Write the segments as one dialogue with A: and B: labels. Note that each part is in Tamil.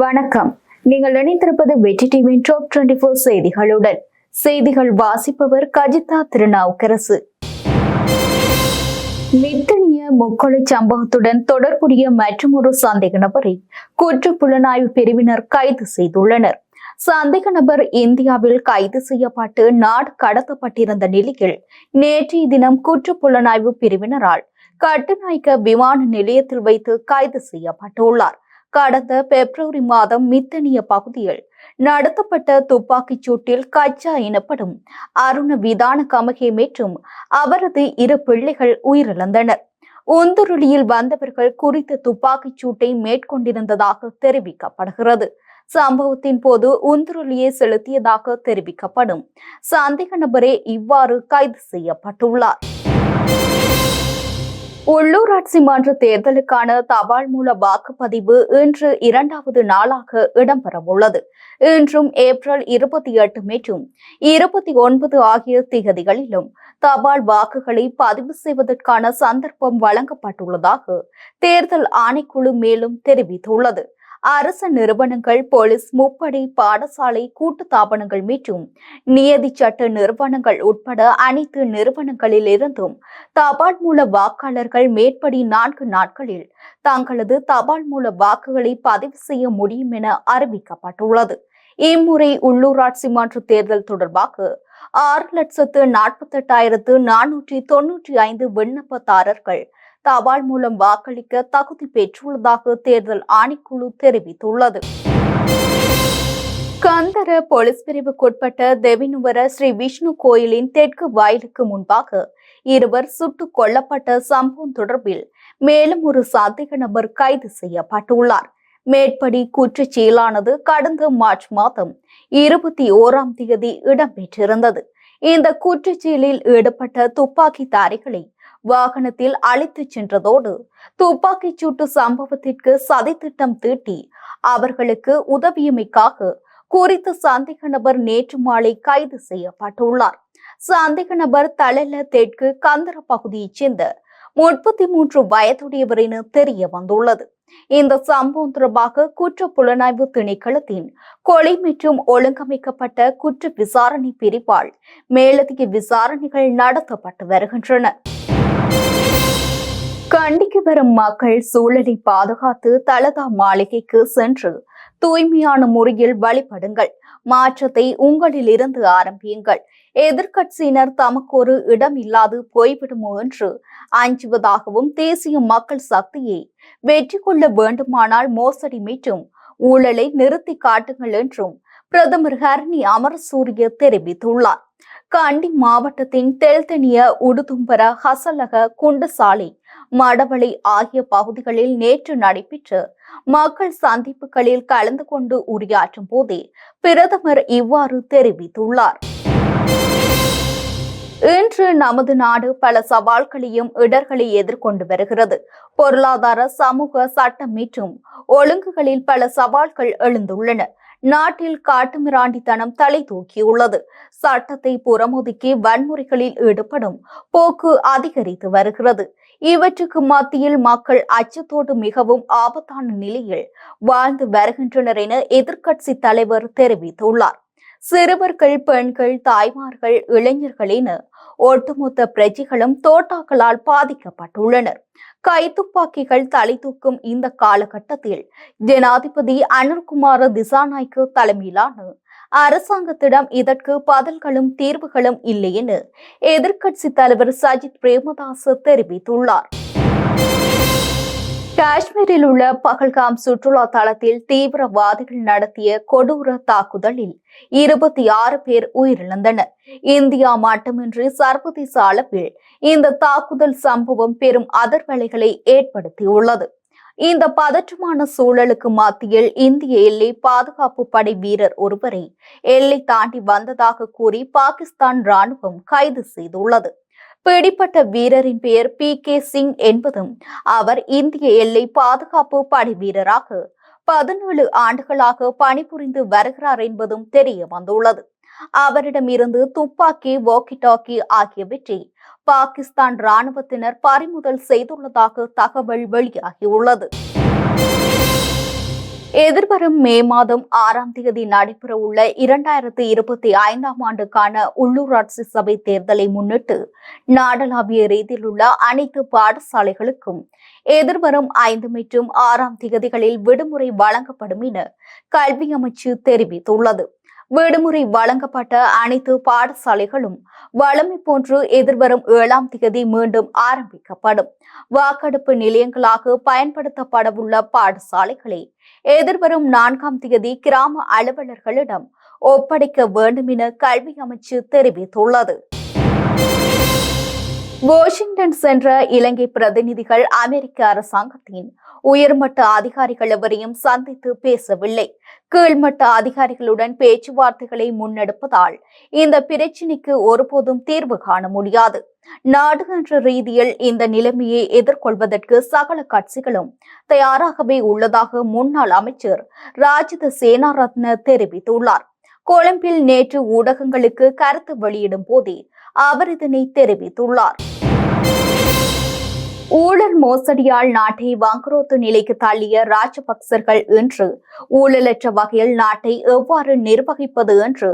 A: வணக்கம். நீங்கள் நினைத்திருப்பது வெற்றி டிவியின் டாப் டுவெண்டி ஃபோர் செய்திகளுடன். செய்திகள் வாசிப்பவர் கஜிதா திருநாவுக்கரசு. மித்தனிய முக்கொலை சம்பவத்துடன் தொடர்புடைய மற்றொரு சந்தேக நபரை குற்ற புலனாய்வு பிரிவினர் கைது செய்துள்ளனர். சந்தேக நபர் இந்தியாவில் கைது செய்யப்பட்டு நாடு கடத்தப்பட்டிருந்த நிலையில் நேற்றைய தினம் குற்ற புலனாய்வு பிரிவினரால் கட்டுநாயக்க விமான நிலையத்தில் வைத்து கைது செய்யப்பட்டுள்ளார். கடந்த பிப்ரவரி மாதம் மித்தனிய பகுதியில் நடத்தப்பட்ட துப்பாக்கிச் சூட்டில் கச்சா எனப்படும் அருண விதான கமகே மற்றும் அவரது இரு பிள்ளைகள் உயிரிழந்தனர். உந்துருளியில் வந்தவர்கள் குறித்த துப்பாக்கிச் சூட்டை மேற்கொண்டிருந்ததாக தெரிவிக்கப்படுகிறது. சம்பவத்தின் போது உந்துருளியை செலுத்தியதாக தெரிவிக்கப்படும். சந்தேக நபரே இவ்வாறு கைது செய்யப்பட்டுள்ளார். உள்ளூராட்சி மன்ற தேர்தலுக்கான தபால் மூல வாக்குப்பதிவு இன்று இரண்டாவது நாளாக இடம்பெறவுள்ளது. இன்றும் ஏப்ரல் இருபத்தி எட்டு மற்றும் இருபத்தி ஒன்பது ஆகிய திகதிகளிலும் தபால் வாக்குகளை பதிவு செய்வதற்கான சந்தர்ப்பம் வழங்கப்பட்டுள்ளதாக தேர்தல் ஆணைக்குழு மேலும் தெரிவித்துள்ளது. அரசு நிறுவனங்கள் போலீஸ் முப்படை பாடசாலை கூட்டு தாபனங்கள் மற்றும் நியதி சட்ட நிறுவனங்கள் உட்பட அனைத்து நிறுவனங்களில் இருந்தும் தபால் மூல வாக்காளர்கள் மேற்படி நான்கு நாட்களில் தங்களது தபால் மூல வாக்குகளை பதிவு செய்ய முடியும் என அறிவிக்கப்பட்டுள்ளது. இம்முறை உள்ளூராட்சி மன்ற தேர்தல் தொடர்பாக ஆறு லட்சத்து நாற்பத்தெட்டாயிரத்து நானூற்றி தொன்னூற்றி ஐந்து விண்ணப்பதாரர்கள் தபால் மூலம் வாக்களிக்க தகுதி பெற்றுள்ளதாக தேர்தல் ஆணைக்குழு தெரிவித்துள்ளது. கந்தர போலீஸ் பிரிவுக்குட்பட்ட தெவினுவர ஸ்ரீ விஷ்ணு கோயிலின் தெற்கு வாயிலுக்கு முன்பாக இருவர் சுட்டுக் கொல்லப்பட்ட சம்பவம் தொடர்பில் மேலும் ஒரு சந்தேக நபர் கைது செய்யப்பட்டுள்ளார். மேற்படி குற்றச் செயலானது கடந்த மார்ச் மாதம் இருபத்தி ஓராம் தேதி இடம்பெற்றிருந்தது. இந்த குற்றச் செயலில் ஈடுபட்ட துப்பாக்கிதாரிகளை வாகனத்தில் அழைத்துச் சென்றதோடு துப்பாக்கிச் சூட்டு சம்பவத்திற்கு சதித்திட்டம் தீட்டி அவர்களுக்கு உதவியமைக்காக குறித்த சந்தேக நபர் நேற்று மாலை கைது செய்யப்பட்டுள்ளார். சந்தேக நபர் தளல தெற்கு கந்தர பகுதியைச் சேர்ந்த முப்பத்தி மூன்று வயதுடையவர் என தெரிய வந்துள்ளது. இந்த சம்பவம் தொடர்பாக குற்ற புலனாய்வு திணைக்களத்தின் கொலை மற்றும் ஒழுங்கமைக்கப்பட்ட குற்ற விசாரணை பிரிவால் மேலதிக விசாரணைகள் நடத்தப்பட்டு வருகின்றன. கண்டிக்கு வரும் மக்கள் சூழலை பாதுகாத்து தலதா மாளிகைக்கு சென்று தூய்மையான முறையில் வழிபடுங்கள். மாற்றத்தை உங்களிலிருந்து ஆரம்பியுங்கள். எதிர்க்கட்சியினர் தமக்கு ஒரு இடம் இல்லாது போய்விடுமோ என்று அஞ்சுவதாகவும் தேசிய மக்கள் சக்தியை வெற்றி கொள்ள வேண்டுமானால் மோசடி மீட்டும் ஊழலை நிறுத்தி காட்டுங்கள் என்றும் பிரதமர் ஹரணி அமரசூரிய தெரிவித்துள்ளார். கண்டி மாவட்டத்தின் தெல்தனிய உடுதும்பர ஹசலக குண்டசாலை மடவளை ஆகிய பகுதிகளில் நேற்று நடைபெற்ற மக்கள் சந்திப்புகளில் கலந்து கொண்டு உரையாற்றும் போதே பிரதமர் இவ்வாறு தெரிவித்துள்ளார். இன்று நமது நாடு பல சவால்களையும் இடர்களை எதிர்கொண்டு வருகிறது. பொருளாதார சமூக சட்டம் மற்றும் ஒழுங்குகளில் பல சவால்கள் எழுந்துள்ளன. நாட்டில் காட்டுமிராண்டித்தனம் தலை தூக்கியுள்ளது. சட்டத்தை புறமுதுக்கி வன்முறைகளில் ஈடுபடும் போக்கு அதிகரித்து வருகிறது. இவற்றுக்கு மத்தியில் மக்கள் அச்சத்தோடு மிகவும் ஆபத்தான நிலையில் வாழ்ந்து வருகின்றனர் என எதிர்க்கட்சி தலைவர் தெரிவித்துள்ளார். சிறுவர்கள் பெண்கள் தாய்மார்கள் இளைஞர்கள் என ஒட்டுமொத்த பிரஜைகளும் தோட்டாக்களால் பாதிக்கப்பட்டுள்ளனர். கைத்துப்பாக்கிகள் தலை தூக்கும் இந்த காலகட்டத்தில் ஜனாதிபதி அனுர்குமார திசாநாய்க்கு தலைமையிலான அரசாங்கத்திடம் இதற்கு பதில்களும் தீர்வுகளும் இல்லை என எதிர்க்கட்சி தலைவர் சஜித் பிரேமதாஸ் தெரிவித்துள்ளார். காஷ்மீரில் உள்ள பகல்காம் சுற்றுலா தளத்தில் தீவிரவாதிகள் நடத்திய கொடூர தாக்குதலில் இருபத்தி ஆறு பேர் உயிரிழந்தனர். இந்தியா மட்டுமின்றி சர்வதேச அளவில் இந்த தாக்குதல் சம்பவம் பெரும் அதிர்வலைகளை ஏற்படுத்தியுள்ளது. இந்த பதற்றமான சூழலுக்கு மத்தியில் இந்திய எல்லை பாதுகாப்பு படை வீரர் ஒருவரை எல்லை தாண்டி வந்ததாக கூறி பாகிஸ்தான் ராணுவம் கைது செய்துள்ளது. பிடிப்பட்ட வீரரின் பெயர் பி கே சிங் என்பதும் அவர் இந்திய எல்லை பாதுகாப்பு படை வீரராக பதினேழு ஆண்டுகளாக பணிபுரிந்து வருகிறார் என்பதும் தெரிய வந்துள்ளது. அவரிடமிருந்து துப்பாக்கி வாக்கி டாக்கி ஆகியவற்றை பாகிஸ்தான் ராணுவத்தினர் பறிமுதல் செய்துள்ளதாக தகவல் வெளியாகியுள்ளது. எதிர்வரும் மே மாதம் ஆறாம் தேதி நடைபெறவுள்ள இரண்டாயிரத்தி இருபத்தி ஐந்தாம் ஆண்டுக்கான உள்ளூராட்சி சபை தேர்தலை முன்னிட்டு நாடளாவிய ரீதியில் உள்ள அனைத்து பாடசாலைகளுக்கும் எதிர்வரும் ஐந்து மற்றும் ஆறாம் தேதிகளில் விடுமுறை வழங்கப்படும் என கல்வி அமைச்சு தெரிவித்துள்ளது. விடுமுறை வழங்கப்பட்ட அனைத்து பாடசாலைகளும் வழமை போன்று எதிர்வரும் ஏழாம் தேதி மீண்டும் ஆரம்பிக்கப்படும். வாக்கெடுப்பு நிலையங்களாக பயன்படுத்தப்படவுள்ள பாடசாலைகளை எதிர்வரும் நான்காம் தேதி கிராம அலுவலர்களிடம் ஒப்படைக்க வேண்டும் என கல்வி அமைச்சு தெரிவித்துள்ளது. வாஷிங்டன் சென்ற இலங்கை பிரதிநிதிகள் அமெரிக்க அரசாங்கத்தின் உயர்மட்ட அதிகாரிகள் எவரையும் சந்தித்து பேசவில்லை. கீழ்மட்ட அதிகாரிகளுடன் பேச்சுவார்த்தைகளை முன்னெடுப்பதால் இந்த பிரச்சினைக்கு ஒருபோதும் தீர்வு காண முடியாது. நாடுகின்ற ரீதியில் இந்த நிலைமையை எதிர்கொள்வதற்கு சகல கட்சிகளும் தயாராகவே உள்ளதாக முன்னாள் அமைச்சர் ராஜித சேனாரத்ன தெரிவித்துள்ளார். கொழும்பில் நேற்று ஊடகங்களுக்கு கருத்து வெளியிடும் போதே அவர் இதனை தெரிவித்துள்ளார். ஊழல் மோசடியால் நாட்டை வங்குரோத்து நிலைக்கு தள்ளிய ராஜபக்சர்கள் என்று ஊழலற்ற வகையில் நாட்டை எவ்வாறு நிர்வகிப்பது என்று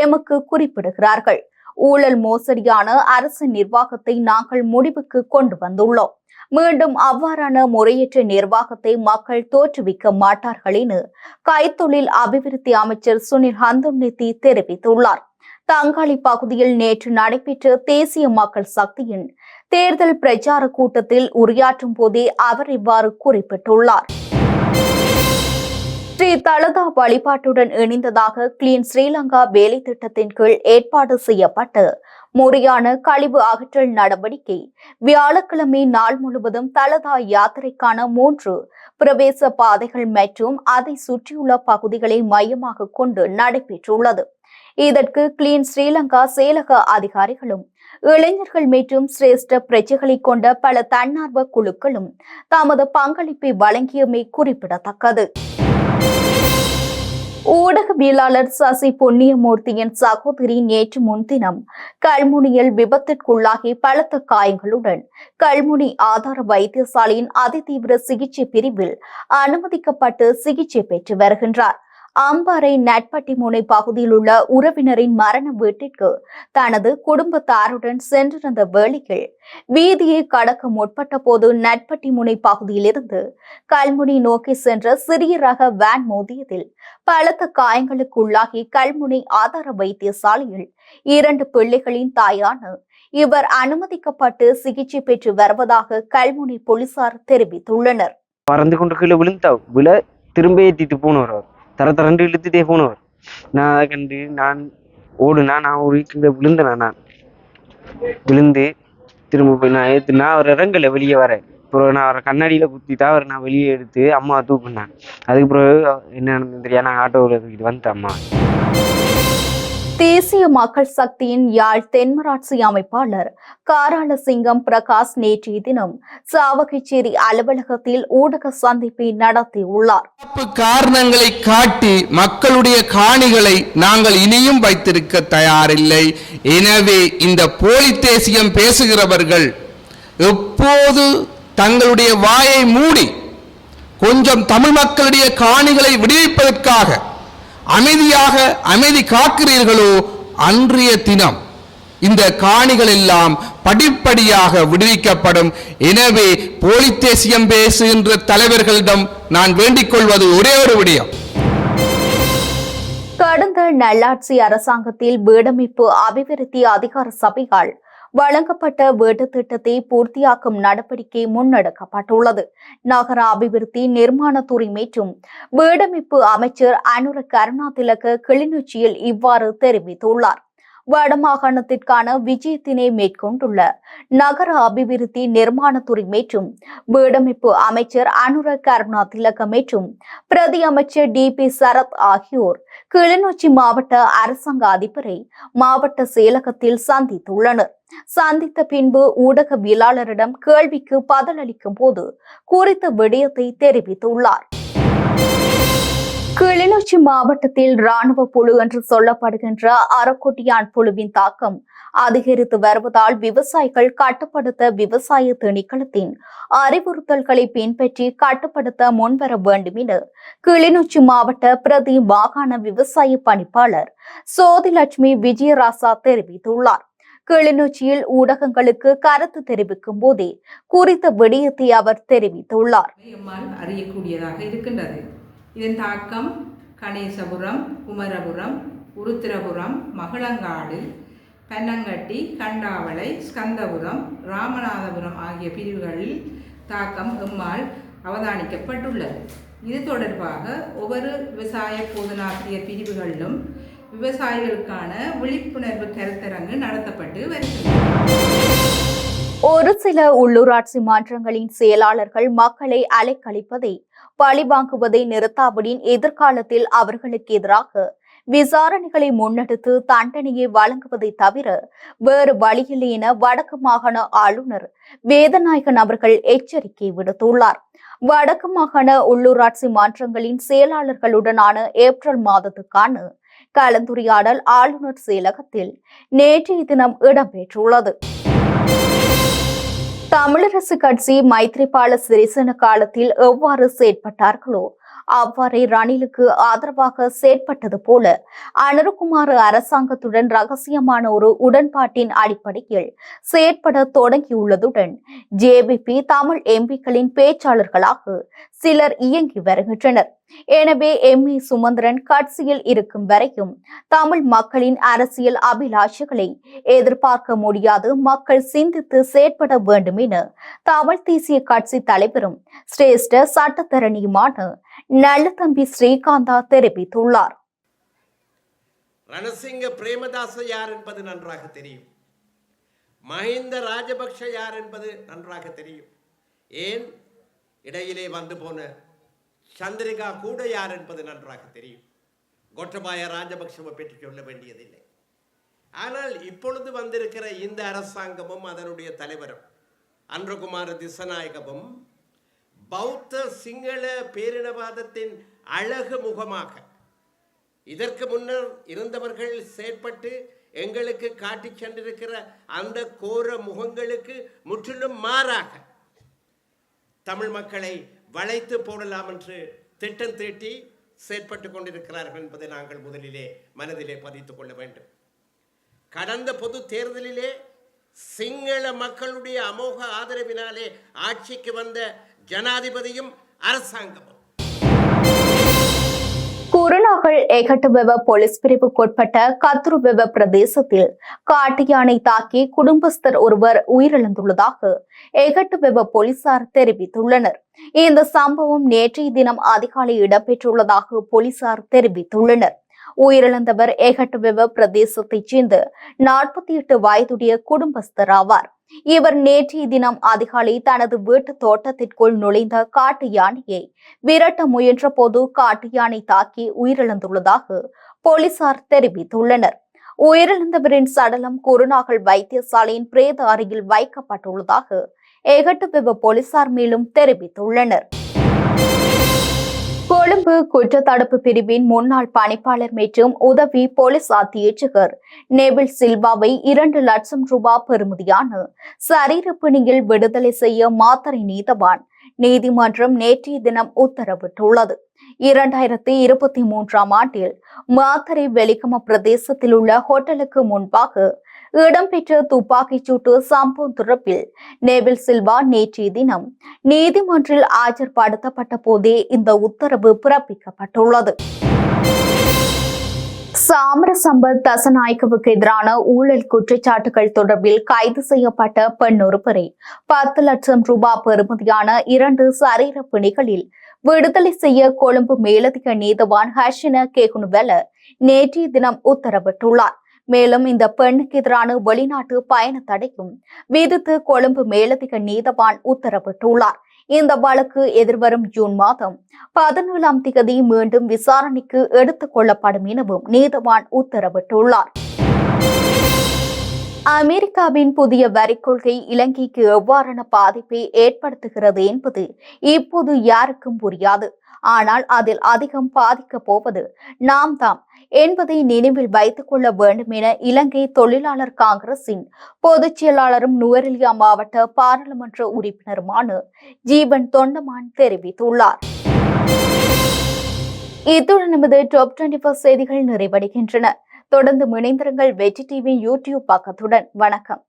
A: எமக்கு குறிப்பிடுகிறார்கள். ஊழல் மோசடியான அரசு நிர்வாகத்தை நாங்கள் முடிவுக்கு கொண்டு வந்துள்ளோம். மீண்டும் அவ்வாறான முறையற்ற நிர்வாகத்தை மக்கள் தோற்றுவிக்க மாட்டார்கள் என கைத்தொழில் அபிவிருத்தி அமைச்சர் சுனில் ஹந்துன்னித்தி தெரிவித்துள்ளார். தங்காளி பகுதியில் நேற்று நடைபெற்ற தேசிய மக்கள் சக்தியின் தேர்தல் பிரச்சார கூட்டத்தில் உரையாற்றும் போதே அவர் இவ்வாறு குறிப்பிட்டுள்ளார். ஸ்ரீ தலதா வழிபாட்டுடன் இணைந்ததாக கிளீன் ஸ்ரீலங்கா வேலை திட்டத்தின் கீழ் ஏற்பாடு செய்யப்பட்ட முறையான கழிவு அகற்றல் நடவடிக்கை வியாழக்கிழமை நாள் முழுவதும் தலதா யாத்திரைக்கான மூன்று பிரவேச பாதைகள் மற்றும் அதை சுற்றியுள்ள பகுதிகளை மையமாக கொண்டு நடைபெற்றுள்ளது. இதற்கு கிளீன் ஸ்ரீலங்கா செயலக அதிகாரிகளும் இளைஞர்கள் மற்றும் சிரேஷ்ட பிரஜைகளை கொண்ட பல தன்னார்வ குழுக்களும் தமது பங்களிப்பை வழங்கியமை குறிப்பிடத்தக்கது. ஊடகவியலாளர் சசி பொன்னியமூர்த்தியின் சகோதரி நேற்று முன்தினம் கல்முனியில் விபத்திற்குள்ளாகி பலத்த காயங்களுடன் கல்முனி ஆதார வைத்தியசாலையின் அதிதீவிர சிகிச்சை பிரிவில் அனுமதிக்கப்பட்டு சிகிச்சை பெற்று வருகின்றார். அம்பாறை நட்பட்டி முனை பகுதியில் உள்ள உறவினரின் மரண வீட்டிற்கு தனது குடும்பத்தாருடன் சென்றிருந்த வேளையில் வீதியை கடக்க முற்பட்ட போது நட்பட்டி முனை பகுதியிலிருந்து கல்முனை நோக்கி சென்ற சிறிய ரக வேன் மோதியதில் பலத்த காயங்களுக்கு உள்ளாகி கல்முனை ஆதார வைத்தியசாலையில் இரண்டு பிள்ளைகளின் தாயான இவர் அனுமதிக்கப்பட்டு சிகிச்சை பெற்று வருவதாக கல்முனை போலீசார் தெரிவித்துள்ளனர்.
B: பறந்து கொண்டு கீழே விழுந்தா விழ திரும்ப ஏற்றிட்டு போனவர் தர தரண்டு இழுத்துட்டே போனவர். நான் அதை கண்டு நான் ஓடுனா நான் ஒரு வீக்கில் விழுந்தேன் நான்? விழுந்து திரும்ப போய் நான் ஏத்து நான் அவர் இறங்கல வெளியே வரேன் அப்புறம் நான் அவரை கண்ணாடியில குத்திட்டா அவரை நான் வெளியே எடுத்து அம்மா தூக்குனேன். அதுக்கு பிறகு என்ன நடந்தது தெரியாது நான் ஆட்டோவில் தூக்கிட்டு வந்துட்டேன் அம்மா
A: தேசிய மக்கள் சக்தியின் யாழ் தென்மராட்சி அமைப்பாளர் காராளசிங்கம் பிரகாஷ் நேற்றைய தினம் சாவகச்சேரி அலுவலகத்தில் ஊடக சந்திப்பை நடத்தியுள்ளார்
C: காரணங்களை காட்டி மக்களுடைய காணிகளை நாங்கள் இனியும் வைத்திருக்க தயாரில்லை. எனவே இந்த போலி தேசியம் பேசுகிறவர்கள் எப்போது தங்களுடைய வாயை மூடி கொஞ்சம் தமிழ் மக்களுடைய காணிகளை விடுவிப்பதற்காக அமைதியாக அமைதி காக்கிறீர்களோ அன்றைய தினம் இந்த காணிகள் எல்லாம் படிப்படியாக விடுவிக்கப்படும். எனவே போலி தேசியம் பேசுகின்ற தலைவர்களிடம் நான் வேண்டிக் கொள்வது ஒரே ஒரு விடயம்.
A: கடந்த நல்லாட்சி அரசாங்கத்தில் வீடமைப்பு அபிவிருத்தி அதிகார சபையால் வழங்கப்பட்ட வீட்டு திட்டத்தை பூர்த்தியாக்கும் நடவடிக்கை முன்னெடுக்கப்பட்டுள்ளது. நகர அபிவிருத்தி நிர்மாணத்துறை மற்றும் வீடமைப்பு அமைச்சர் அனுர கருணாதிலக கிளிநொச்சியில் இவ்வாறு தெரிவித்துள்ளார். வடமாகாணத்திற்கான விஜயத்தினை மேற்கொண்டுள்ள நகர அபிவிருத்தி நிர்மாணத்துறை மற்றும் வீடமைப்பு அமைச்சர் அனுர கருணா திலக மற்றும் பிரதி அமைச்சர் டி பி சரத் ஆகியோர் கிளிநொச்சி மாவட்ட அரசாங்க அதிபரை மாவட்ட செயலகத்தில் சந்தித்துள்ளனர். சந்தித்த பின்பு ஊடகவியலாளரிடம் கேள்விக்கு பதிலளிக்கும் போது குறித்த விடயத்தை தெரிவித்துள்ளார். கிளிநொச்சி மாவட்டத்தில் ராணுவ புழு என்று சொல்லப்படுகின்ற அறக்கொட்டியான் புழுவின் தாக்கம் அதிகரித்து வருவதால் விவசாயிகள் கட்டுப்படுத்த விவசாய திணைக்களத்தின் அறிவுறுத்தல்களை பின்பற்றி கட்டுப்படுத்த முன்வர வேண்டும் என கிளிநொச்சி மாவட்ட பிரதி மாகாண விவசாய பணிப்பாளர் சோதிலட்சுமி விஜயராசா தெரிவித்துள்ளார். கிளிநொச்சியில் ஊடகங்களுக்கு கருத்து தெரிவிக்கும் போதே குறித்த விடயத்தை அவர் தெரிவித்துள்ளார்.
D: அறியக்கூடியதாக இருக்கின்றது. இதன் தாக்கம் கணேசபுரம் குமரபுரம் உருத்திரபுரம் மகளங்காடு பன்னங்கட்டி கண்டாவளை ஸ்கந்தபுரம் ராமநாதபுரம் ஆகிய பிரிவுகளில் தாக்கம் எம்மால் அவதானிக்கப்பட்டுள்ளது. இது தொடர்பாக ஒவ்வொரு விவசாய போதனாசிரியர் பிரிவுகளிலும் விவசாயிகளுக்கான விழிப்புணர்வு கருத்தரங்கு நடத்தப்பட்டு வருகிறது.
A: ஒரு சில உள்ளூராட்சி மாற்றங்களின் செயலாளர்கள் மக்களை அலைக்கழிப்பதை பழிவாங்குவதை நிறுத்தாவிடின் எதிர்காலத்தில் அவர்களுக்கு எதிராக விசாரணைகளை முன்னெடுத்து தண்டனையை வழங்குவதை தவிர வேறு வழியில்லை என வடக்கு மாகாண ஆளுநர் வேதநாயகன் அவர்கள் எச்சரிக்கை விடுத்துள்ளார். வடக்கு மாகாண உள்ளூராட்சி மன்றங்களின் செயலாளர்களுடனான ஏப்ரல் மாதத்துக்கான கலந்துரையாடல் ஆளுநர் செயலகத்தில் நேற்றைய தினம் இடம்பெற்றுள்ளது. தமிழரசு கட்சி மைத்ரிபால சிறிசேன காலத்தில் எவ்வாறு செயற்பட்டார்களோ அவ்வாறே ரணிலுக்கு ஆதரவாக செயற்பட்டது போல அனுருகுமார் அரசாங்கத்துடன் ரகசியமான ஒரு உடன்பாட்டின் அடிப்படையில் செயற்பட தொடங்கியுள்ளதுடன் ஜேபிபி தமிழ் எம்பிக்களின் பேச்சாளர்களாக சிலர் இயங்கி வருகின்றனர். எனவே எம் இ சுமந்திரன் கட்சியில் இருக்கும் வரையும் தமிழ் மக்களின் அரசியல் அபிலாஷைகளை எதிர்பார்க்க முடியாது மக்கள் சிந்தித்து செயற்பட வேண்டும் என தமிழ் தேசிய கட்சி தலைவரும் சிரேஷ்ட சட்டத்தரணியுமான நல்லதம்பி ஸ்ரீகாந்தா தெரிவித்துள்ளார்.
E: ரணசிங்க பிரேமதாச யார் என்பது நன்றாக தெரியும். மஹிந்த ராஜபக்ஷ யார் என்பது நன்றாக தெரியும். ஏன்? இடையிலே வந்து போன சந்திரிகா கூட யார் என்பது நன்றாக தெரியும். கோட்டபாய ராஜபக்ஷவை பற்றி சொல்ல வேண்டியதில்லை. ஆனால் இப்பொழுது வந்திருக்கிற இந்த அரசாங்கமும் அதனுடைய தலைவரும் அன்றகுமார திசநாயகவும் பௌத்த சிங்கள பேரினவாதத்தின் அழகு முகமாக இதற்கு முன்னர் இருந்தவர்கள் செயற்பட்டு எங்களுக்கு காட்டிச் சென்றிருக்கிற அந்த கோர முகங்களுக்கு முற்றிலும் மாறாக தமிழ் மக்களை வளைத்து போடலாம் என்று திட்டம் தீட்டி செயற்பட்டு கொண்டிருக்கிறார்கள் என்பதை நாங்கள் முதலிலே மனதிலே பதித்துக் கொள்ள வேண்டும். கடந்த பொது தேர்தலிலே சிங்கள மக்களுடைய அமோக ஆதரவினாலே ஆட்சிக்கு வந்த ஜனாதிபதியும் அரசாங்கமும்.
A: குருநாகல் எகட்டுவெவ போலீஸ் பிரிவுக்குட்பட்ட கத்ருவெவ பிரதேசத்தில் காட்டு யானை தாக்கி குடும்பஸ்தர் ஒருவர் உயிரிழந்துள்ளதாக எகட்டுவெவ போலீசார் தெரிவித்துள்ளனர். இந்த சம்பவம் நேற்றைய தினம் அதிகாலை இடம்பெற்றுள்ளதாக போலீசார் தெரிவித்துள்ளனர். உயிரிழந்தவர் எகட்டுவெவ பிரதேசத்தைச் சேர்ந்த நாற்பத்தி எட்டு வயதுடைய குடும்பஸ்தர் ஆவார். இவர் நேற்றைய தினம் அதிகாலை தனது வீட்டு தோட்டத்திற்குள் நுழைந்த காட்டு யானையை விரட்ட முயன்ற போது காட்டு யானை தாக்கி உயிரிழந்துள்ளதாக போலீசார் தெரிவித்துள்ளனர். உயிரிழந்தவரின் சடலம் குருநாகல் வைத்தியசாலையின் பிரேத அருகில் வைக்கப்பட்டுள்ளதாக எகட்டுவெவ போலீசார் மேலும் தெரிவித்துள்ளனர். கொழும்பு குற்றத்தடுப்பு பிரிவின் முன்னாள் பணிப்பாளர் மற்றும் உதவி போலீஸ் அத்தியட்சகர் நேபிள் சில்வாவை இரண்டு லட்சம் ரூபாய் பெறுமதியான சரீர பிணியில் விடுதலை செய்ய மாத்தரை நீதவான் நீதிமன்றம் நேற்றைய தினம் உத்தரவிட்டுள்ளது. இரண்டாயிரத்தி இருபத்தி மூன்றாம் ஆண்டில் மாத்தரை வெலிகம பிரதேசத்தில் உள்ள ஹோட்டலுக்கு முன்பாக இடம்பெற்ற துப்பாக்கிச் சூட்டு சம்பவம் தொடர்பில் நேவில் சில்வா நேற்றைய தினம் நீதிமன்றில் ஆஜர்படுத்தப்பட்ட போதே இந்த உத்தரவு பிறப்பிக்கப்பட்டுள்ளது. சாமரசம்பத் தசநாயக்கவுக்கு எதிரான ஊழல் குற்றச்சாட்டுகள் தொடர்பில் கைது செய்யப்பட்ட பெண் ஒருவரை பத்து லட்சம் ரூபாய் பெறுமதியான இரண்டு சரீர பிணிகளில் விடுதலை செய்ய கொழும்பு மேலதிக நீதவான் ஹர்ஷன கேகுனுவெல நேற்றைய தினம் உத்தரவிட்டுள்ளார். மேலும் இந்த பெண்ணுக்கு எதிரான வெளிநாட்டு பயண தடையும் விதித்து கொழும்பு மேலதிக நீதவான் உத்தரவிட்டுள்ளார். இந்த வழக்கு எதிர்வரும் ஜூன் மாதம் பதினேழாம் திகதி மீண்டும் விசாரணைக்கு எடுத்துக் கொள்ளப்படும் எனவும் நீதவான் உத்தரவிட்டுள்ளார். அமெரிக்காவின் புதிய வரி கொள்கை இலங்கைக்கு எவ்வாறான பாதிப்பை ஏற்படுத்துகிறது என்பது இப்போது யாருக்கும் புரியாது. ஆனால் அதில் அதிகம் பாதிக்கப் போவது நாம் தாம் என்பதை நினைவில் வைத்துக் கொள்ள வேண்டும் என இலங்கை தொழிலாளர் காங்கிரசின் பொதுச் செயலாளரும் நுவரெலியா மாவட்ட பாராளுமன்ற உறுப்பினருமான ஜீவன் தொண்டமான் தெரிவித்துள்ளார். இத்துடன் நமது டாப் டுவெண்டி செய்திகள் நிறைவடைகின்றன. தொடர்ந்து இணைந்திருங்கள் வெற்றி டிவி யூடியூப் பக்கத்துடன். வணக்கம்.